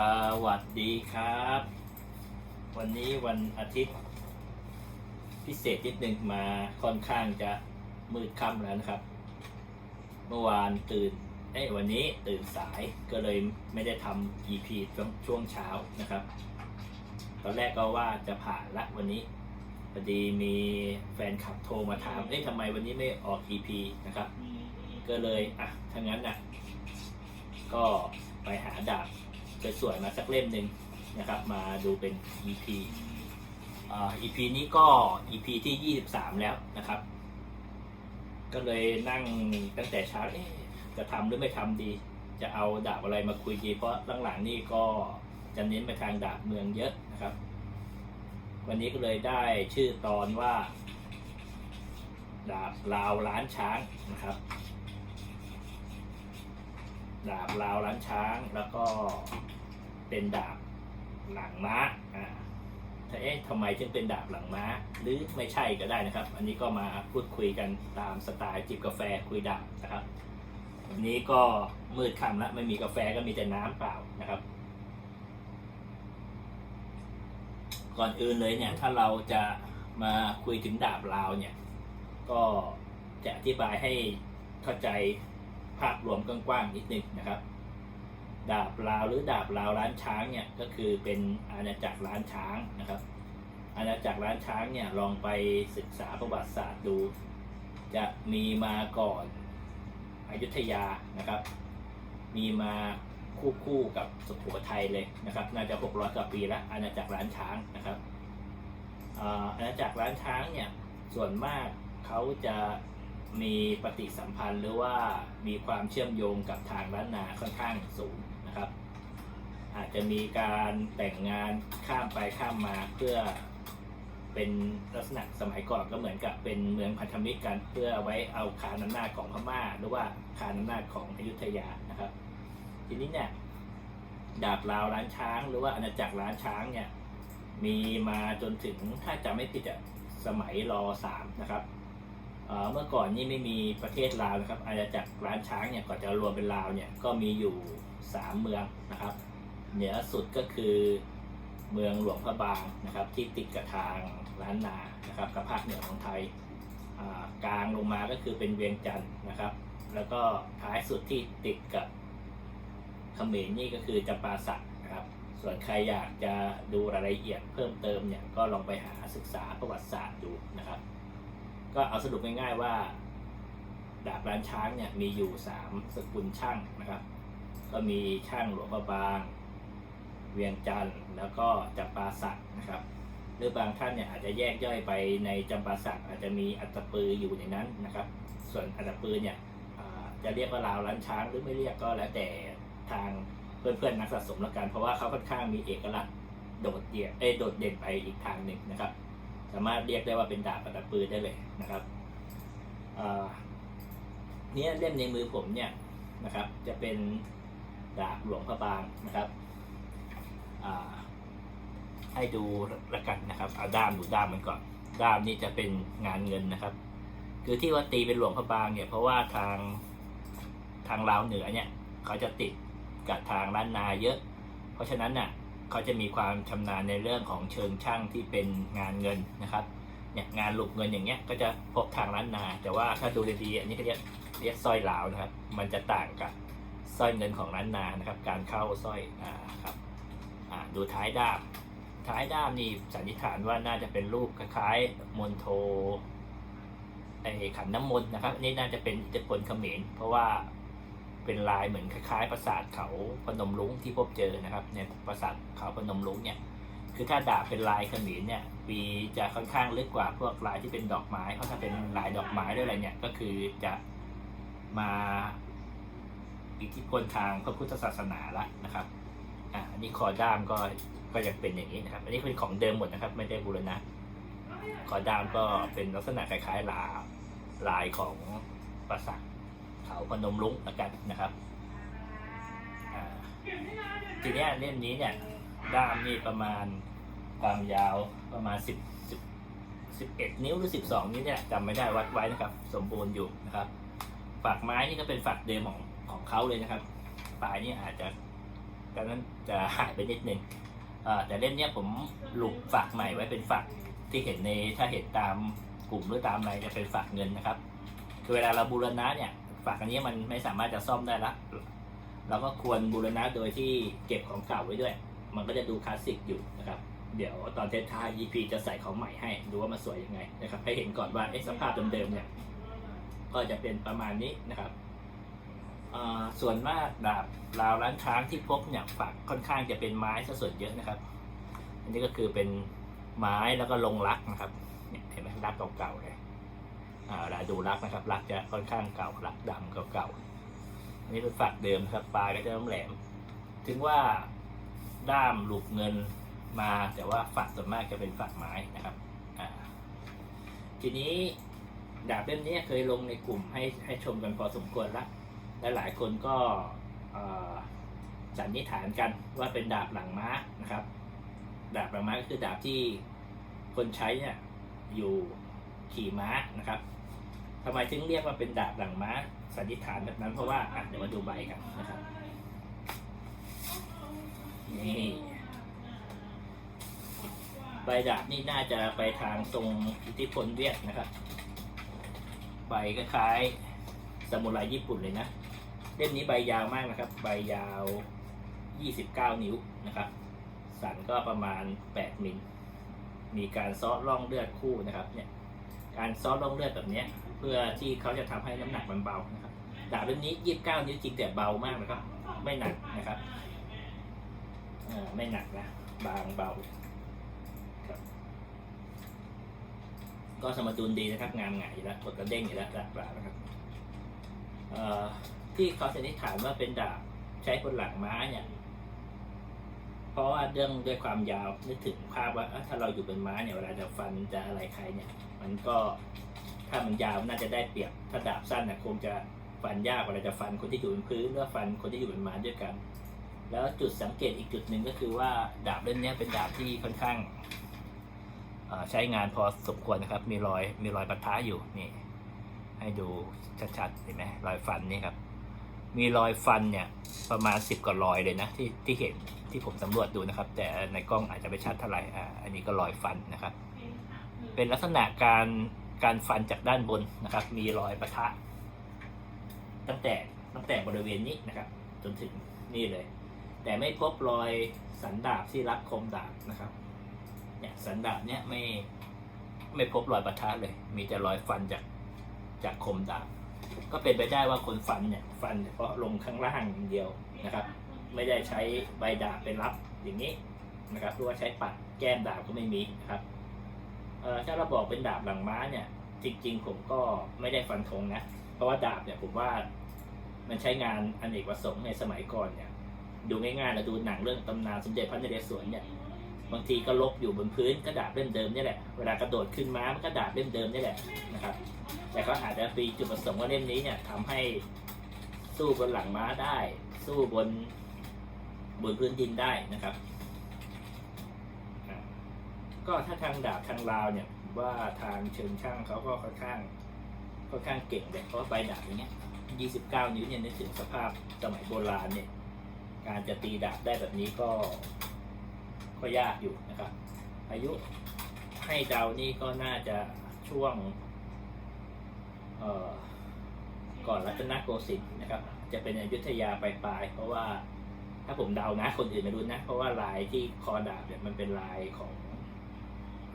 สวัสดีครับ วันนี้วันอาทิตย์ พิเศษนิดหนึ่งมาค่อนข้างจะมืดค่ำแล้วนะครับ เมื่อวานตื่นเอ้ยวันนี้ตื่นสายก็เลยไม่ได้ทำ EP ช่วงช่วงเช้านะครับ ตอนแรกก็ว่าจะผ่านละวันนี้พอดีมีแฟนคลับโทรมาถามเอ๊ะทำไมวันนี้ไม่ออก EP นะครับ ก็เลยอะถ้างั้นน่ะก็ไปหาดาบ สวยๆมาสักเล่มหนึ่งนะครับ มาดูเป็น EP อ่า EP นี้ก็ EP ที่23แล้วนะครับ ก็เลยนั่งตั้งแต่เช้าเอ๊ะจะทำหรือไม่ทำดี จะเอาดาบอะไรมาคุยดี เพราะหลังๆนี่ก็จะเน้นไปทางดาบเมืองเยอะนะครับ วันนี้ก็เลยได้ชื่อตอนว่า ดาบลาวล้านช้างนะครับ ดาบลาวล้านช้าง แล้วก็เป็นดาบหลังม้าอ่าถ้าเอ๊ะทำไมจึงเป็นดาบหลังม้า หรือไม่ใช่ก็ได้นะครับ อันนี้ก็มาพูดคุยกันตามสไตล์จิบกาแฟคุยดาบนะครับวันนี้ก็มืดค่ำแล้วไม่มีกาแฟก็มีแต่น้ำเปล่านะครับ ก่อนอื่นเลยเนี่ยถ้าเราจะมาคุยถึงดาบลาวเนี่ย ก็จะอธิบายให้เข้าใจ ภาพรวมกว้างๆนิดนึงนะครับ ดาบลาวหรือดาบลาวล้านช้างเนี่ยก็คือเป็นอาณาจักรล้านช้างนะครับ อาณาจักรล้านช้างเนี่ยลองไปศึกษาประวัติศาสตร์ดู จะมีมาก่อนอยุธยานะครับ มีมาคู่คู่กับสุโขทัยเลยนะครับ น่าจะ 600 กว่าปีแล้วอาณาจักรล้านช้างนะครับอาอาณาจักรล้านช้างเนี่ยส่วนมากเขาจะ มีปฏิสัมพันธ์หรือว่ามีความเชื่อมโยงกับทางล้านนาค่อนข้างสูงนะครับ อาจจะมีการแต่งงานข้ามไปข้ามมาเพื่อเป็นลักษณะสมัยก่อนก็เหมือนกับเป็นเมืองพันธมิตรกันเพื่อไว้เอาคานอำนาจของพม่า หรือว่าคานอำนาจของอยุธยานะครับ ทีนี้เนี่ยดาบลาวล้านช้าง หรือว่าอาณาจักรล้านช้างเนี่ยมีมาจนถึงถ้าจะไม่ผิดอะสมัยรอสามนะครับ เมื่อก่อนนี่ไม่มีประเทศลาวนะครับ อาณาจักรล้านช้างเนี่ยก่อนจะรวมเป็นลาวเนี่ยก็มีอยู่สามเมืองนะครับ เหนือสุดก็คือเมืองหลวงพระบางนะครับ ที่ติดกับทางล้านนานะครับกับภาคเหนือของไทยกลางลงมาก็คือเป็นเวียงจันทร์นะครับ แล้วก็ท้ายสุดที่ติดกับเขมรนี่ก็คือจำปาสักนะครับ ส่วนใครอยากจะดูรายละเอียดเพิ่มเติมเนี่ยก็ลองไปหาศึกษาประวัติศาสตร์ดูนะครับ ก็เอาสรุปง่ายๆว่าดาบร้านช้างเนี่ยมีอยู่สามสกุลช่างนะครับ ก็มีช่างหลวงพระบาง เวียงจันทร์แล้วก็จำปาสักนะครับ หรือบางท่านเนี่ยอาจจะแยกย่อยไปในจำปาสักอาจจะมีอัตปืออยู่ในนั้นนะครับ ส่วนอัตปือเนี่ยจะเรียกว่าลาวล้านช้างหรือไม่เรียกก็แล้วแต่ทางเพื่อนๆนักสะสมละกัน เพราะว่าเขาค่อนข้างมีเอกลักษณ์โดดเดี่ยวเอโดดเด่นไปอีกทางหนึ่งนะครับ สามารถเรียกได้ว่าเป็นดาบอัตตปือได้เลยนะครับเนี่ยเล่มในมือผมเนี่ยนะครับ จะเป็นดาบหลวงพระบางนะครับให้ดูละกันนะครับเอาด้ามดูด้ามมันก่อนด้ามนี่จะเป็นงานเงินนะครับ คือที่ว่าตีเป็นหลวงพระบางเนี่ยเพราะว่าทางทางลาวเหนือเนี่ยเขาจะติดกับทางล้านนาเยอะ เพราะฉะนั้นน่ะ เขาจะมีความชำนาญในเรื่องของเชิงช่างที่เป็นงานเงินนะครับเนี่ยงานหลุกเงินอย่างเงี้ยก็จะพบทางล้านนา แต่ว่าถ้าดูดีๆอันนี้เขาเรียกเรียกสร้อยลาวนะครับ มันจะต่างกับสร้อยเงินของล้านนานะครับ การเข้าสร้อยอ่าครับอ่าดูท้ายด้ามท้ายด้ามนี่สันนิษฐานว่าน่าจะเป็นรูปคล้ายๆมนโทไอขันน้ำมนต์นะครับนนี้น่าจะเป็นอิทธิพลเขมรเพราะว่า เป็นลายเหมือนคล้ายๆปราสาทเขาพนมรุ้งที่พบเจอนะครับในปราสาทเขาพนมรุ้งเนี่ยคือถ้าดาบเป็นลายขมรเนี่ยปีจะค่อนข้างลึกกว่าพวกลายที่เป็นดอกไม้เพราะถ้าเป็นลายดอกไม้ด้วยอะไรเนี่ยก็คือจะมาอิทธิพลทางพระพุทธศาสนาละนะครับอะอันนี้คอด้ามก็ก็ยังเป็นอย่างนี้นะครับ อันนี้เป็นของเดิมหมดนะครับ ไม่ได้บูรณะคอด้ามก็เป็นลักษณะคล้ายๆลาลายของปราสาท เขาพนมรุ้งละกันนะครับทีนี้เล่มนี้เนี่ยด้ามนี่ประมาณความยาวประมาณสิบสิบเอ็ดนิ้วหรือสิบสองนิ้วเนี่ยจำไม่ได้วัดไว้นะครับ สมบูรณ์อยู่นะครับ ฝักไม้นี่ก็เป็นฝักเดิมของของเขาเลยนะครับปลายนี่อาจจะดังนั้นจะหายไปนิดนึงแต่เล่มนี้ผมหลุกฝักใหม่ไว้เป็นฝักที่เห็นในถ้าเห็นตามกลุ่มหรือตามอะไรจะเป็นฝักเงินนะครับคือเวลาเราบูรณะเนี่ย ฝักอันนี้มันไม่สามารถจะซ่อมได้ละเราก็ควรบูรณะโดยที่เก็บของเก่าไว้ด้วย มันก็จะดูคลาสสิกอยู่นะครับ เดี๋ยวตอนเท้าย EP จะใส่ของใหม่ให้ ดูว่ามันสวยยังไงนะครับ ให้เห็นก่อนว่าเอ๊ะสภาพเดิมๆเนี่ย ก็จะเป็นประมาณนี้นะครับ ส่วนมากดาบราวร้านช้างที่พบเนี่ยฝักค่อนข้างจะเป็นไม้ซะส่วนเยอะนะครับ อันนี้ก็คือเป็นไม้แล้วก็ลงรักนะครับเนี่ยเห็นไหมรักเก่าๆเลย อ่าดูรักนะครับรักจะค่อนข้างเก่ารักดำเก่าๆอันนี้เป็นฝักเดิมนะครับปลายก็จะแหลมถึงว่าด้ามหลุกเงินมาแต่ว่าฝักส่วนมากจะเป็นฝักไม้นะครับอ่าทีนี้ดาบเล่มนี้เคยลงในกลุ่มให้ให้ชมกันพอสมควรละและหลายคนก็เอ่อสันนิษฐานกันว่าเป็นดาบหลังม้านะครับ ดาบหลังม้าก็คือดาบที่คนใช้เนี่ยอยู่ขี่ม้านะครับ ทำไมถึงเรียกว่าเป็นดาบหลังม้าสันนิษฐานแบบนั้นเพราะว่าอะเดี๋ยวมาดูใบกันนะครับนี่ใบดาบนี่น่าจะไปทางทรงอิทธิพลเวียดนะครับ ใบคล้ายสมุไรญี่ปุ่นเลยนะ เล่มนี้ใบยาวมากนะครับ ใบยาว 29 นิ้วนะครับ สันก็ประมาณ 8 มิล มีการซ้อร่องเลือดคู่นะครับ เนี่ย การซ้อร่องเลือดแบบนี้ เพื่อที่เขาจะทำให้น้ำหนักมันเบานะครับดาบเล่มนี้29นิ้วจริงแต่เบามากนะครับ ไม่หนักนะครับไม่หนักนะบางเบาก็สมดุลดีนะครับงามหงายอยู่แล้วกดกระเด้งอยู่แล้วดาบปลานะครับที่เขาสันนิษฐานว่าเป็นดาบใช้บนหลังม้าเนี่ยเพราะว่าเรื่องด้วยความยาวนึกถึงภาพว่าถ้าเราอยู่บนม้าเนี่ยเวลาจะฟันจะอะไรใครเนี่ย มันก็ ถ้ามันยาวน่าจะได้เปรียบถ้าดาบสั้นน่ะคงจะฟันยากเวลาจะฟันคนที่อยู่บนพื้นหรือว่าฟันคนที่อยู่บนม้าด้วยกัน แล้วจุดสังเกตอีกจุดหนึ่งก็คือว่าดาบเล่มเนี้ยเป็นดาบที่ค่อนข้างเอ่อใช้งานพอสมควรนะครับ มีรอยมีรอยปะทะอยู่นี่ ให้ดูชัดๆเห็นไหมรอยฟันนี่ครับมีรอยฟันเนี่ยประมาณสิบกว่ารอยเลยนะที่ที่เห็นที่ผมสำรวจดูนะครับ แต่ในกล้องอาจจะไม่ชัดเท่าไหร่อ่าอันนี้ก็รอยฟันนะครับ เป็นลักษณะการ การฟันจากด้านบนนะครับ มีรอยประทะ ตั้งแต่ตั้งแต่บริเวณนี้นะครับ จนถึงนี่เลย แต่ไม่พบรอยสันดาบที่รับคมดาบนะครับเนี่ยสันดาบเนี่ยไม่ไม่พบรอยประทะเลย มีแต่รอยฟันจากจากคมดาบ ก็เป็นไปได้ว่าคนฟันเนี่ยฟันเฉพาะลงข้างล่างอย่างเดียวนะครับ ไม่ได้ใช้ใบดาบไปรับอย่างนี้นะครับหรือว่าใช้ปัดแก้มดาบก็ไม่มีนะครับ ถ้าเราบอกเป็นดาบหลังม้าเนี่ย จริง ๆ ผมก็ไม่ได้ฟันธงนะ เพราะว่าดาบเนี่ยผมว่ามันใช้งานอเนกประสงค์ในสมัยก่อนเนี่ย ดูง่ายๆเราดูหนังเรื่องตำนานสมเด็จพระนเรศวรเนี่ยบางทีก็ลบอยู่บนพื้นก็ดาบเล่มเดิมนี่แหละเวลากระโดดขึ้นม้ามันก็ดาบเล่มเดิมนี่แหละนะครับ แต่เขาอาจจะมีจุดประสงค์ว่าเล่มนี้เนี่ยทำให้สู้บนหลังม้าได้ สู้บนบนพื้นดินได้นะครับ ก็ถ้าทางดาบทางลาวเนี่ยผมว่าทางเชิงช่างเขาก็ค่อนข้างค่อนข้างเก่งเลยเพราะว่าใบดาบอย่างเงี้ย29 นิ้วเนี่ยนึกถึงสภาพสมัยโบราณเนี่ย การจะตีดาบได้แบบนี้ก็ก็ยากอยู่นะครับ อายุให้เดานี่ก็น่าจะช่วงก่อนรัตนโกสินทร์นะครับ จะเป็นอยุธยาปลายๆเพราะว่าถ้าผมเดานะคนอื่นไม่รู้นะ เพราะว่าลายที่คอดาบเนี่ยมันเป็นลายของ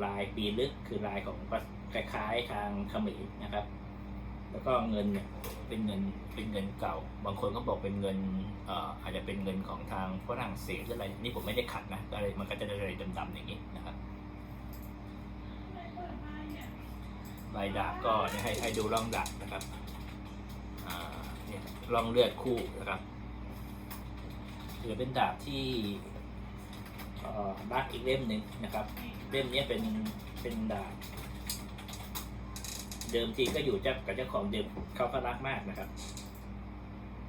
ลายปีลึกคือลายของคล้ายๆทางเขมรนะครับ แล้วก็เงินเนี่ยเป็นเงินเป็นเงินเก่า บางคนก็บอกเป็นเงินเอ่ออาจจะเป็นเงินของทางฝรั่งเศสหรืออะไรนี่ผมไม่ได้ขัดนะก็เลยมันก็จะได้อะไรดำๆอย่างนี้นะครับใบดาบก็ให้ให้ดูร่องดาบนะครับอ่าเนี่ยร่องเลือดคู่นะครับถือเป็นดาบที่ บักอีกเล่มหนึ่งนะครับ เล่มนี้เป็นเป็นดาบเดิมทีก็อยู่เจ้ากับเจ้าของเดิมเขาก็รักมากนะครับ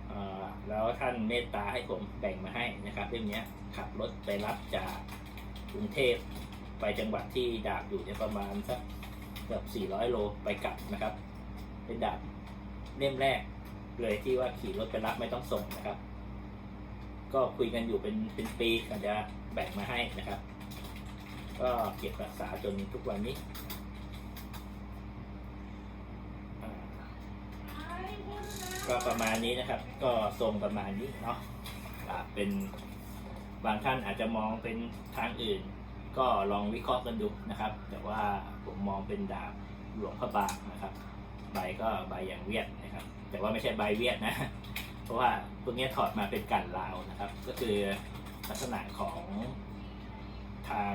เอ่อแล้วท่านเมตตาให้ผมแบ่งมาให้นะครับเรื่องนี้ยขับรถไปรับจากกรุงเทพไปจังหวัดที่ดาบอยู่เนี่ยประมาณสักเกือบ 400 โลไปกลับนะครับ เป็นดาบเล่มแรกเลยที่ว่าขี่รถไปรับไม่ต้องส่งนะครับ ก็คุยกันอยู่เป็นเป็นปีก็จะแบ่งมาให้นะครับ ก็เก็บรักษาจนทุกวันนี้ก็ประมาณนี้นะครับ ก็ทรงประมาณนี้เนาะเป็นบางท่านอาจจะมองเป็นทางอื่น ก็ลองวิเคราะห์กันดูนะครับ แต่ว่าผมมองเป็นดาบหลวงพระบางนะครับ ใบก็ใบอย่างเวียดนะครับ แต่ว่าไม่ใช่ใบเวียดนะ ราะว่าพวนี้ถอดมาเป็นกันลาวนะครับ ก็คือลักษณะของทาง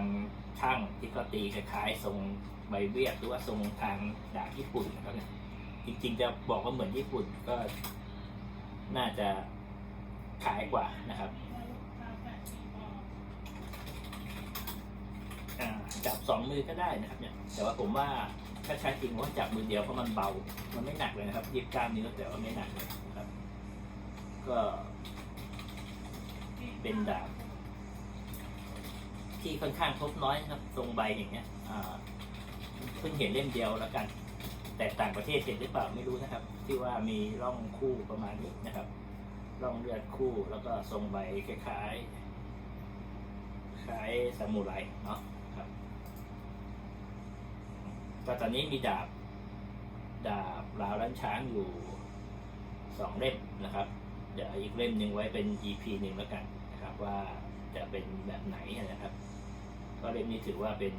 ช่างที่เขาตีคล้ายๆทรงใบเวียดหรือว่าทรงทางดาบญี่ปุ่นนะครับเนี่ยจริงๆจะบอกว่าเหมือนญี่ปุ่นก็น่าจะขายกว่านะครับจับสองมือก็ได้นะครับเนี่ยแต่ว่าผมว่าถ้าใช้จริงว่าจับมือเดียวเพราะมันเบา มันไม่หนักเลยนะครับยีบกล้ามนิ้วแต่ว่าไม่หนักเลยนะครับ ก็เป็นดาบที่ค่อนข้างพบน้อยนะครับ ทรงใบอย่างเงี้ยเพิ่งเห็นเล่มเดียวแล้วกัน แต่ต่างประเทศเห็นหรือเปล่าไม่รู้นะครับ ที่ว่ามีร่องคู่ประมาณนี้นะครับร่องเลือดคู่แล้วก็ทรงใบคล้ายๆคล้ายซามูไรเนาะครับก็ตอนนี้มีดาบ ดาบลาวล้านช้างอยู่สองเล่มนะครับ เดี๋ยวอีกเล่มหนึ่งไว้เป็น EP หนึ่งแล้วกันนะครับว่าจะเป็นแบบไหนนะครับ ก็เล่มนี้ถือว่าเป็น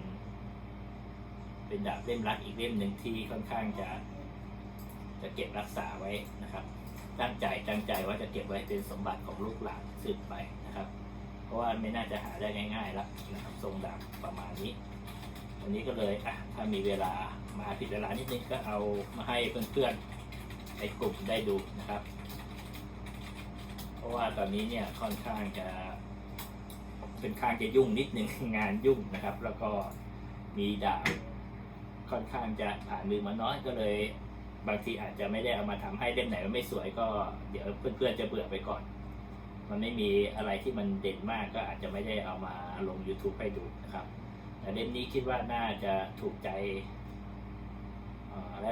เป็นดาบเล่มรักอีกเล่มหนึ่งที่ค่อนข้างจะจะเก็บรักษาไว้นะครับ ตั้งใจตั้งใจว่าจะเก็บไว้เป็นสมบัติของลูกหลานสืบไปนะครับ เพราะว่าไม่น่าจะหาได้ง่ายๆแล้วนะครับทรงดาบประมาณนี้ วันนี้ก็เลยอะถ้ามีเวลามาผิดเวลานิดนึงก็เอามาให้เพื่อนๆในกลุ่มได้ดูนะครับ ราะว่าตอนนี้เนี่ยค่อนข้างจะเป็นข้างจะยุ่งนิดนึงงานยุ่งนะครับ แล้วก็มีดาบค่อนข้างจะผ่านมือมาน้อยก็เลย บางทีอาจจะไม่ได้เอามาทำให้เล่มไหนมันไม่สวยก็เดี๋ยวเพื่อนๆจะเบื่อไปก่อน มันไม่มีอะไรที่มันเด่นมากก็อาจจะไม่ได้เอามาลง YouTube ให้ดูนะครับ แต่เล่มนี้คิดว่าน่าจะถูกใจ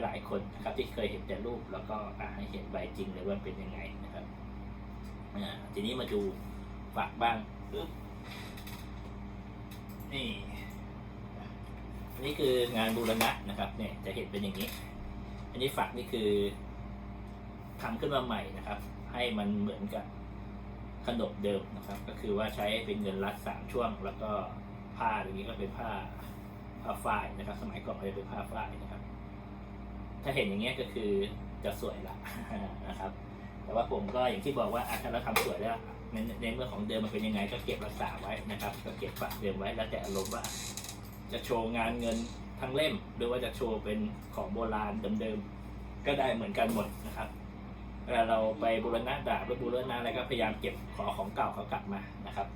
หลายๆคนนะครับที่เคยเห็นแต่รูปแล้วก็อะให้เห็นใบจริงเลยว่าเป็นยังไงนะครับ อ่าทีนี้มาดูฝักบ้างปึ๊บนี่นนี่คืองานบูรณะนะครับเนี่ยจะเห็นเป็นอย่างนี้ อันนี้ฝักนี่คือทำขึ้นมาใหม่นะครับ ให้มันเหมือนกับขนบเดิมนะครับ ก็คือว่าใช้เป็นเงินรัดสามช่วง แล้วก็ผ้าอย่างนี้ก็เป็นผ้าผ้าฝ้ายนะครับ สมัยก่อนเขาจะเป็นผ้าฝ้ายนะครับ ถ้าเห็นอย่างเงี้ยก็คือจะสวยละนะครับ แต่ว่าผมก็อย่างที่บอกว่าอะถ้าเราทำสวยแล้วในในเมื่อของเดิมมันเป็นยังไงก็เก็บรักษาไว้นะครับ ก็เก็บฝักเดิมไว้แล้วแต่อารมณ์ว่า จะโชว์งานเงินทั้งเล่ม หรือว่าจะโชว์เป็นของโบราณเดิมๆก็ได้เหมือนกันหมดนะครับเวลาเราไปบูรณะดาบหรือบูรณะอะไรก็พยายามเก็บขอของเก่าเขากลับมานะครับ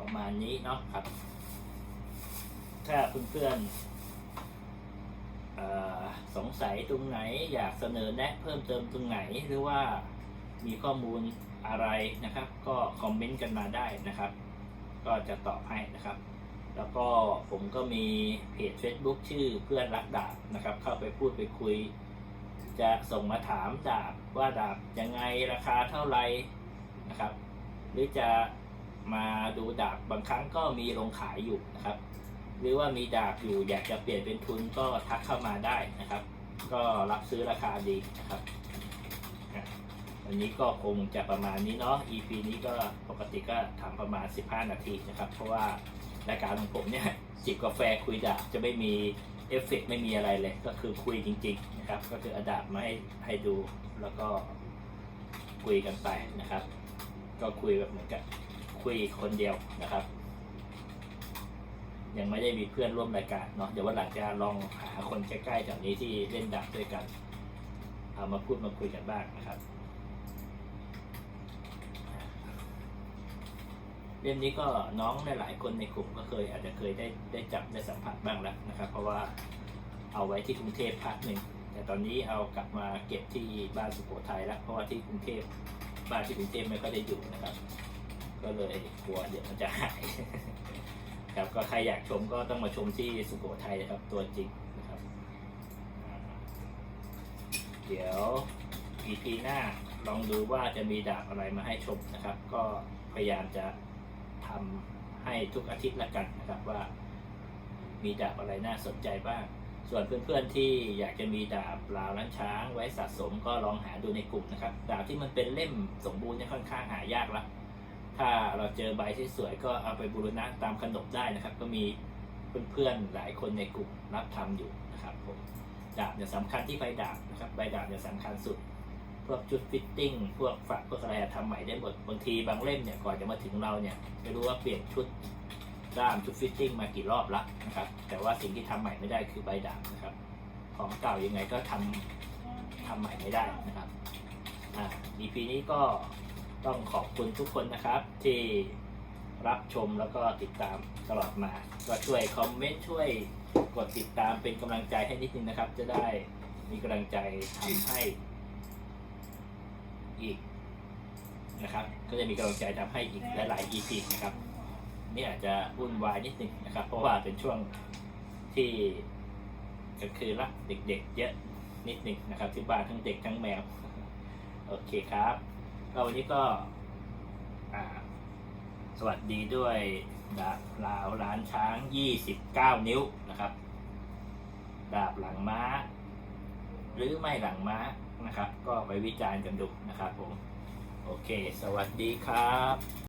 ประมาณนี้เนาะครับ ถ้าเพื่อนๆ สงสัยตรงไหนอยากเสนอแนะเพิ่มเติมตรงไหนหรือว่ามีข้อมูลอะไรนะครับ ก็คอมเมนต์กันมาได้นะครับ ก็จะตอบให้นะครับ แล้วก็ผมก็มีเพจ Facebook ชื่อเพื่อนรักดาบนะครับ เข้าไปพูดไปคุย จะส่งมาถามดาบว่าดาบยังไงราคาเท่าไหร่นะครับ หรือจะมาดูดาบบางครั้งก็มีลงขายอยู่นะครับ หรือว่ามีดาบอยู่อยากจะเปลี่ยนเป็นทุนก็ทักเข้ามาได้นะครับ ก็รับซื้อราคาดีนะครับวันนี้ก็คงจะประมาณนี้เนาะ EP นี้ก็ปกติก็ทำประมาณ 15 นาทีนะครับ เพราะว่ารายการของผมเนี่ยจิบกาแฟคุยดาบจะไม่มีเอฟเฟกไม่มีอะไรเลย ก็คือคุยจริงๆนะครับ ก็คืออาดาบมาให้ให้ดูแล้วก็คุยกันไปนะครับ ก็คุยแบบเหมือนกับคุยคนเดียวนะครับ ยังไม่ได้มีเพื่อนร่วมรายการเนาะเดี๋ยววันหลังจะลองหาคนใกล้ๆแถวนี้ที่เล่นดาบด้วยกันเอามาพูดมาคุยกันบ้างนะครับเล่มนี้ก็น้องหลายๆคนในกลุ่มก็เคย อาจจะเคยได้ได้จับได้สัมผัสบ้างแล้วนะครับ เพราะว่าเอาไว้ที่กรุงเทพพักหนึ่งแต่ตอนนี้เอากลับมาเก็บที่บ้านสุโขทัยแล้วเพราะว่าที่กรุงเทพบ้านที่กรุงเทพไม่ค่อยได้อยู่นะครับ ก็เลยกลัวเดี๋ยวมันจะหาย ครับ ก็ใครอยากชมก็ต้องมาชมที่สุโขทัยนะครับ ตัวจริงนะครับ เดี๋ยว EP หน้าลองดูว่าจะมีดาบอะไรมาให้ชมนะครับ ก็พยายามจะทำให้ทุกอาทิตย์ละกันนะครับว่า มีดาบอะไรน่าสนใจบ้าง ส่วนเพื่อนๆที่อยากจะมีดาบลาวล้านช้าง ไว้สะสมก็ลองหาดูในกลุ่มนะครับ ดาบที่มันเป็นเล่มสมบูรณ์เนี่ยค่อนข้างหายากละ ถ้าเราเจอใบที่สวยก็เอาไปบูรณะตามขนบได้นะครับ ก็มีเพื่อนๆหลายคนในกลุ่มรับทำอยู่นะครับผมดาบเนี่ยสำคัญที่ใบดาบนะครับใบดาบเนี่ยสำคัญสุด พวกจุดฟิตติ้งพวกฝักพวกอะไรอะทำใหม่ได้หมดบางทีบางเล่มเนี่ยก่อนจะมาถึงเราเนี่ยไม่รู้ว่าเปลี่ยนชุดด้ามชุดฟิตติ้งมากี่รอบละนะครับแต่ว่าสิ่งที่ทำใหม่ไม่ได้คือใบดาบนะครับ ของเก่ายังไงก็ทำทำใหม่ไม่ได้นะครับอ่า EP นี้ก็ ต้องขอบคุณทุกคนนะครับ ที่รับชมแล้วก็ติดตามตลอดมา ก็ช่วยคอมเมนต์ช่วยกดติดตามเป็นกำลังใจให้นิดนึงนะครับ จะได้มีกำลังใจทำให้อีกนะครับ ก็จะมีกำลังใจทำให้อีกหลายๆ EP นะครับ นี่อาจจะวุ่นวายนิดนึงนะครับ เพราะว่าเป็นช่วงที่กลางคืนละเด็กๆ เยอะนิดนึงนะครับ ที่บ้านทั้งเด็กทั้งแมว โอเคครับ ก็วันนี้ก็สวัสดีด้วยดาบลาวล้านช้าง 29 นิ้วนะครับ ดาบหลังม้า หรือไม่หลังม้านะครับ ก็ไปวิจารณ์กันดูนะครับผม โอเค สวัสดีครับ